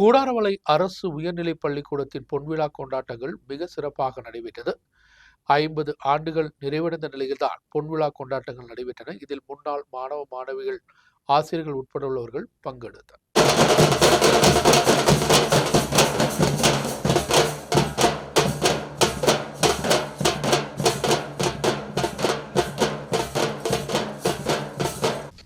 கூடாரவளை அரசு உயர்நிலைப் பள்ளிக்கூடத்தின் பொன்விழா கொண்டாட்டங்கள் மிக சிறப்பாக நடைபெற்றது. ஐம்பது ஆண்டுகள் நிறைவடைந்த நிலையில்தான் பொன்விழா கொண்டாட்டங்கள் நடைபெற்றன. இதில் முன்னாள் மாணவ மாணவிகள் ஆசிரியர்கள் உட்பட உள்ளவர்கள் பங்கெடுத்தனர்.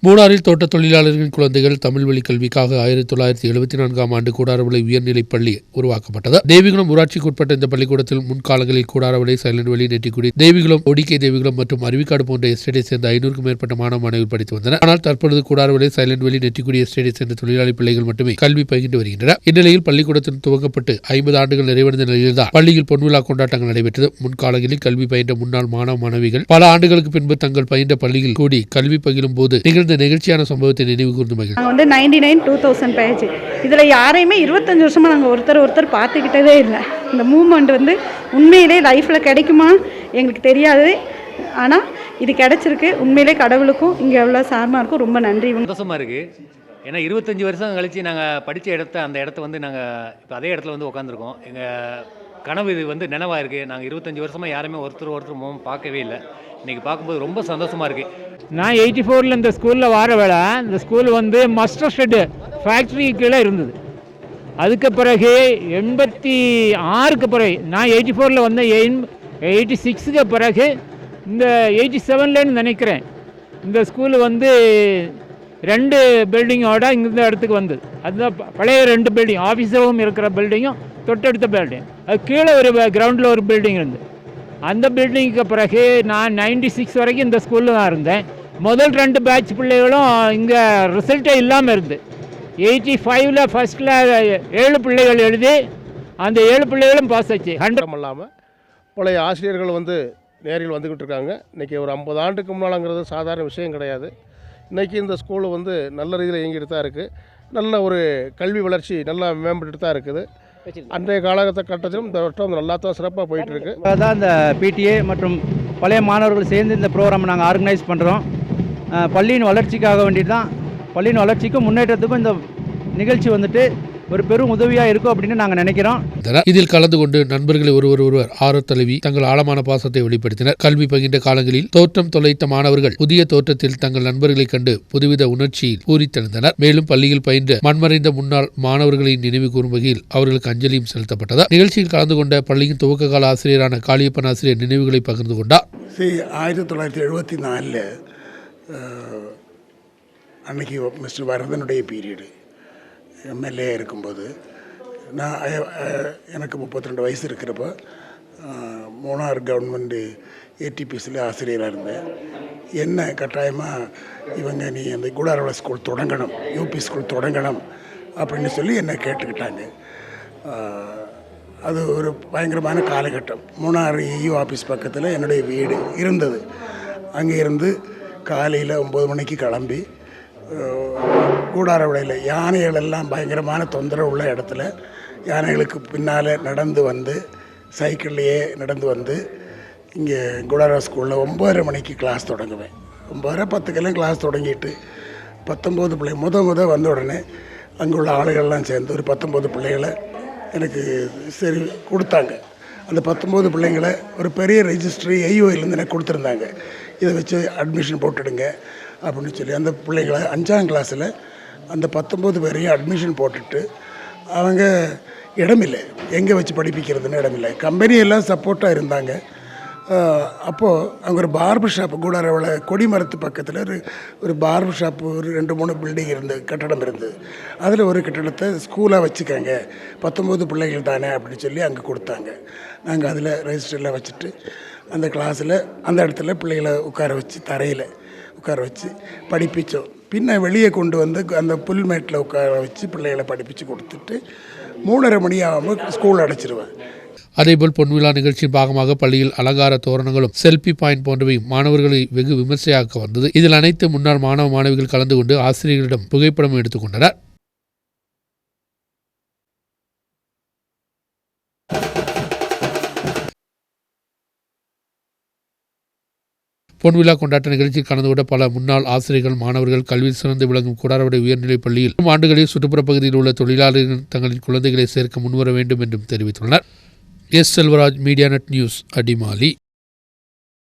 மூணாறில் தோட்ட தொழிலாளர்களின் குழந்தைகள் தமிழ் வழி கல்விக்காக ஆயிரத்தி தொள்ளாயிரத்தி எழுபத்தி நான்காம் ஆண்டு கூடாரவிளை உயர்நிலைப் பள்ளி உருவாக்கப்பட்டது. தேவிகுளம் ஊராட்சிக்குட்பட்ட இந்த பள்ளிக்கூடத்தில் முன்காலங்களில் கூடாரவிலை சைலண்ட் வழி நெட்டிக்குடி தேவிகுளம் ஒடிக்கை தேவிகுளம் மற்றும் அருவிக்காடு போன்ற எஸ்டேட்டை சேர்ந்த ஐநூறுக்கும் மேற்பட்ட மாணவ மாணவிகள் படித்து வந்தனர். ஆனால் தற்பொழுது சைலன் வழி நெட்டிக்குடி எஸ்டேட்டை சேர்ந்த தொழிலாளி பிள்ளைகள் மட்டுமே கல்வி பயின்று வருகின்றனர். இந்நிலையில் பள்ளிக்கூடத்தில் துவங்கப்பட்டு ஐம்பது ஆண்டுகள் நிறைவடைந்த நிலையில்தான் பள்ளியில் பொன்விழா கொண்டாட்டங்கள் நடைபெற்றது. முன்காலங்களில் கல்வி பயின்ற முன்னாள் மாணவ மாணவிகள் பல ஆண்டுகளுக்கு பின்பு தங்கள் பயின்ற பள்ளியில் கூடி கல்வி பகிலும் போது நிகழ்ந்த நெகிழ்ச்சியான சம்பவத்தை நினைவு கூர்ந்து. நாங்கள் வந்து ninety nine two thousand page இதில் யாரையுமே இருபத்தஞ்சு வருஷமாக நாங்கள் ஒருத்தர் ஒருத்தர் பார்த்துக்கிட்டதே இல்லை. இந்த மூமெண்ட் வந்து உண்மையிலே லைஃப்பில் கிடைக்குமா? எங்களுக்கு தெரியாது. ஆனால் இது கிடைச்சிருக்கு. உண்மையிலே கடவுளுக்கும் இங்கே உள்ள சார்மாருக்கும் ரொம்ப நன்றி. சந்தோஷமாக இருக்குது ஏன்னா இருபத்தஞ்சி வருஷம் கழித்து நாங்கள் படித்த இடத்த அந்த இடத்த வந்து நாங்கள் இப்போ அதே இடத்துல வந்து உட்காந்துருக்கோம் எங்கள் கனவு இது வந்து நினைவாக இருக்குது நாங்கள் இருபத்தஞ்சி வருஷமாக யாருமே ஒருத்தர் ஒருத்தர் முகம் பார்க்கவே இல்லை. இன்றைக்கி பார்க்கும்போது ரொம்ப சந்தோஷமாக இருக்குது நான் எயிட்டி ஃபோரில் இந்த ஸ்கூலில் வர வேலை இந்த ஸ்கூல் வந்து மஸ்டர் ஷெட்டு ஃபேக்ட்ரி கீழே இருந்தது. அதுக்கு பிறகு எண்பத்தி ஆறுக்கு பிறகு நான் எயிட்டி ஃபோரில் வந்த எயிட்டி சிக்ஸுக்கு பிறகு இந்த எயிட்டி செவன்லேன்னு நினைக்கிறேன். இந்த ஸ்கூலு வந்து ரெண்டு பில்டிங்கோட இந்த இடத்துக்கு வந்தது. அதுதான் பழைய ரெண்டு பில்டிங் ஆஃபீஸ் ரூம் இருக்கிற பில்டிங்கும் தொட்டடுத்த பில்டிங் அது கீழே ஒரு கிரவுண்டில் ஒரு பில்டிங் இருந்து அந்த பில்டிங்க்கு பிறகு நான் நைன்டி சிக்ஸ் வரைக்கும் இந்த ஸ்கூலில் தான் இருந்தேன். முதல் ரெண்டு பேட்ச் பிள்ளைகளும் இங்கே ரிசல்ட்டே இல்லாமல் இருந்து. எயிட்டி ஃபைவ்ல ஃபஸ்ட்டில் ஏழு பிள்ளைகள் எழுதி அந்த ஏழு பிள்ளைகளும் பாஸ் ஆச்சு. ஹண்ட்ரட் இல்லாமல் பழைய ஆசிரியர்கள் வந்து நேரில் வந்துக்கிட்டு இருக்காங்க. இன்றைக்கி ஒரு ஐம்பது ஆண்டுக்கு முன்னாலங்கிறது சாதாரண விஷயம் கிடையாது. இன்றைக்கி இந்த ஸ்கூலு வந்து நல்ல ரீதியில் இயங்கிட்டு தான் இருக்குது நல்ல ஒரு கல்வி வளர்ச்சி நல்லா மேம்பட்டு தான் இருக்குது. அன்றைய காலகட்ட கட்டத்திலும் இந்த வருஷம் நல்லா தான் சிறப்பாக போயிட்டு இருக்கு. தான் இந்த பிடிஏ மற்றும் பழைய மாணவர்கள் சேர்ந்து இந்த ப்ரோக்ராம் நாங்கள் ஆர்கனைஸ் பண்ணுறோம் பள்ளியின் வளர்ச்சிக்காக வேண்டி தான் பள்ளியின் வளர்ச்சிக்கும் முன்னேற்றத்துக்கும் இந்த நிகழ்ச்சி வந்துட்டு ஒரு பெரும் உதவியாக இருக்கும் அப்படின்னு நாங்கள் நினைக்கிறோம். இதில் கலந்து கொண்டு நண்பர்களை ஒருவர் ஒருவர் ஆற தழுவி தங்கள் ஆழமான பாசத்தை வெளிப்படுத்தினர். கல்வி பகிர்ந்த காலங்களில் தோற்றம் தொலைத்த மாணவர்கள் புதிய தோற்றத்தில் தங்கள் நண்பர்களைக் கண்டு புதுவித உணர்ச்சியில் பூரித்தெழுந்தனர். மேலும் பள்ளியில் பயின்ற மண்மறைந்த முன்னாள் மாணவர்களை நினைவு கூறும் வகையில் அவர்களுக்கு அஞ்சலியும் செலுத்தப்பட்டது. நிகழ்ச்சியில் கலந்து கொண்ட பள்ளியின் துவக்க கால ஆசிரியரான காளியப்பன் ஆசிரியர் நினைவுகளை பகிர்ந்து கொண்டார். ஆயிரத்தி தொள்ளாயிரத்தி எழுபத்தி நாலில் அன்னைக்கு மிஸ்டர் வரதனுடைய பீரியடு. எம்எல்ஏ இருக்கும்போது நான் எனக்கு முப்பத்தி ரெண்டு வயசு இருக்கிறப்போ மூணார் கவர்மெண்ட்டு ஏடிபிஎஸ்சில் ஆசிரியராக இருந்தேன். என்ன கட்டாயமாக இவங்க நீ அந்த குடாரோட ஸ்கூல் தொடங்கணும் யூபி ஸ்கூல் தொடங்கணும் அப்படின்னு சொல்லி என்னை கேட்டுக்கிட்டாங்க. அது ஒரு பயங்கரமான காலகட்டம். மூணாறு இயூ ஆஃபீஸ் பக்கத்தில் என்னுடைய வீடு இருந்தது. அங்கே இருந்து காலையில் ஒம்பது மணிக்கு கிளம்பி கூடார விடையில் யானைகள் எல்லாம் பயங்கரமான தொந்தரவு உள்ள இடத்துல யானைகளுக்கு பின்னால் நடந்து வந்து சைக்கிள்லேயே நடந்து வந்து இங்கே குடாரா ஸ்கூலில் ஒம்பதரை மணிக்கு கிளாஸ் தொடங்குவேன். ஒம்பதரை பத்துக்கெல்லாம் கிளாஸ் தொடங்கிட்டு பத்தொம்போது பிள்ளை முத முத வந்த உடனே அங்கே உள்ள ஆளுகள்லாம் சேர்ந்து ஒரு பத்தொம்போது பிள்ளைகளை எனக்கு சரி கொடுத்தாங்க. அந்த பத்தொம்போது பிள்ளைங்களை ஒரு பெரிய ரெஜிஸ்ட்ரி ஐஓயிலேருந்து எனக்கு கொடுத்துருந்தாங்க. இதை வச்சு அட்மிஷன் போட்டுடுங்க அப்படின்னு சொல்லி அந்த பிள்ளைங்களை அஞ்சாம் கிளாஸில் அந்த பத்தொம்போது பேரையும் அட்மிஷன் போட்டுட்டு அவங்க இடமில்லை. எங்கே வச்சு படிப்பிக்கிறதுன்னு இடமில்லை. கம்பெனியெல்லாம் சப்போர்ட்டாக இருந்தாங்க. அப்போது அங்கே ஒரு பார்பர் ஷாப் கொடி கொடிமரத்து பக்கத்தில் ஒரு ஒரு பார்பர் ஷாப்பு ஒரு ரெண்டு மூணு பில்டிங் இருந்து கட்டடம் இருந்தது அதில் ஒரு கட்டடத்தை ஸ்கூலாக வச்சுக்கோங்க. பத்தொம்போது பிள்ளைகள் தானே அப்படின்னு சொல்லி அங்கே கொடுத்தாங்க. நாங்கள் அதில் ரெஜிஸ்டரில் வச்சுட்டு அந்த கிளாஸில் அந்த இடத்துல பிள்ளைகளை உட்கார வச்சு தரையில் உட்கார வச்சு படிப்பிச்சோம். பின்ன வெளியே கொண்டு வந்து அந்த புல்மேட்டில் உட்கார வச்சு பிள்ளைகளை படிப்பிச்சு கொடுத்துட்டு மூணரை மணி ஆகாமல் ஸ்கூல் அடைச்சிருவேன் அதேபோல் பொன்விழா நிகழ்ச்சியின் பாகமாக பள்ளியில் அலங்கார தோரணங்களும் செல்ஃபி பாயிண்ட் போன்றவை மாணவர்களை வெகு விமர்சையாக்க வந்தது. இதில் அனைத்து முன்னாள் மாணவ மாணவிகள் கலந்து கொண்டு ஆசிரியர்களிடம் புகைப்படம் எடுத்துக்கொண்டனர் பொன்விழா கொண்டாட்ட நிகழ்ச்சியில் கலந்து கொண்ட பல முன்னாள் ஆசிரியர்கள் மாணவர்கள் கல்வி சிறந்து விளங்கும் குடாரவடை உயர்நிலைப் பள்ளியில் ஆண்டுகளில் சுற்றுப்புற பகுதியில் உள்ள தொழிலாளர்கள் தங்களின் குழந்தைகளை சேர்க்க முன்வர வேண்டும் என்றும் தெரிவித்துள்ளனர். S. Selvaraj media net news Adimali.